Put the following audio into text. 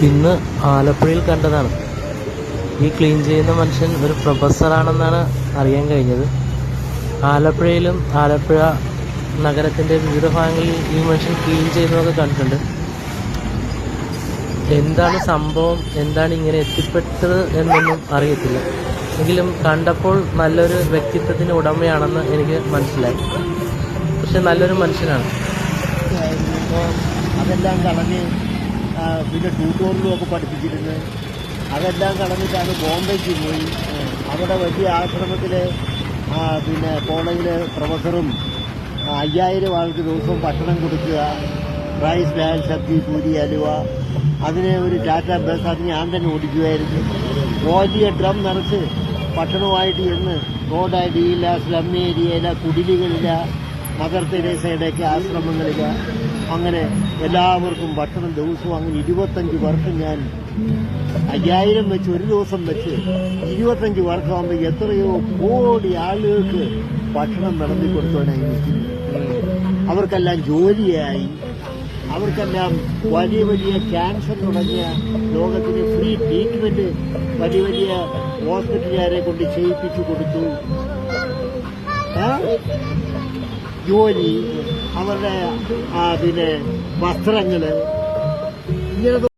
ഇന്ന് ആലപ്പുഴയിൽ കണ്ടതാണ്. ഈ ക്ലീൻ ചെയ്യുന്ന മനുഷ്യൻ ഒരു പ്രൊഫസറാണെന്നാണ് അറിയാൻ കഴിഞ്ഞത്. ആലപ്പുഴയിലും ആലപ്പുഴ നഗരത്തിന്റെ വിവിധ ഭാഗങ്ങളിൽ ഈ മനുഷ്യൻ ക്ലീൻ ചെയ്യുന്നതൊക്കെ കണ്ടിട്ടുണ്ട്. എന്താണ് സംഭവം? എന്താണ് ഇങ്ങനെ എത്തിപ്പെട്ടത് എന്നൊന്നും അറിയത്തില്ല. എങ്കിലും കണ്ടപ്പോൾ നല്ലൊരു വ്യക്തിത്വത്തിന് ഉടമയാണെന്ന് എനിക്ക് മനസ്സിലായി. പക്ഷെ നല്ലൊരു മനുഷ്യനാണ്. അതെല്ലാം കളഞ്ഞ് പിന്നെ ട്യൂട്ടോറിലും ഒക്കെ പഠിപ്പിച്ചിരുന്നത് അതെല്ലാം കടന്നിട്ടാണ് ബോംബെക്ക് പോയി. അവിടെ വലിയ ആശ്രമത്തിൽ പിന്നെ കോളേജിലെ പ്രൊഫസറും അയ്യായിരം ആൾക്ക് ദിവസവും ഭക്ഷണം കൊടുക്കുക റൈസ് ഡാൽ സബ്ജി പൂരി അലുവ. അതിനെ ഒരു ടാറ്റ ബസ് അത് ഞാൻ തന്നെ ഓടിക്കുമായിരുന്നു വലിയ ഡ്രം നിറച്ച് ഭക്ഷണവുമായിട്ട് ചെന്ന് റോഡ് സ്ലം ഏരിയയില്ല കുടിലുകളില്ല മദർ തെരേസയുടെയൊക്കെ ആശ്രമങ്ങളില്ല അങ്ങനെ എല്ലാവർക്കും ഭക്ഷണം ദിവസവും അങ്ങനെ ഇരുപത്തഞ്ച് വർഷം ഞാൻ അയ്യായിരം വെച്ച് ഒരു ദിവസം വെച്ച് ഇരുപത്തഞ്ച് വർഷമാകുമ്പോൾ എത്രയോ കോടി ആളുകൾക്ക് ഭക്ഷണം നടത്തി കൊടുത്തോടായി നിൽക്കുന്നു. അവർക്കെല്ലാം ജോലിയായി. അവർക്കെല്ലാം വലിയ വലിയ ക്യാൻസർ തുടങ്ങിയ ലോകത്തിന് ഫ്രീ ട്രീറ്റ്മെന്റ് വലിയ വലിയ ഹോസ്പിറ്റലുകാരെ കൊണ്ട് ചെയ്യിപ്പിച്ചു കൊടുത്തു? ജോലി അവരുടെ പിന്നെ വസ്ത്രങ്ങൾ ഇങ്ങനെ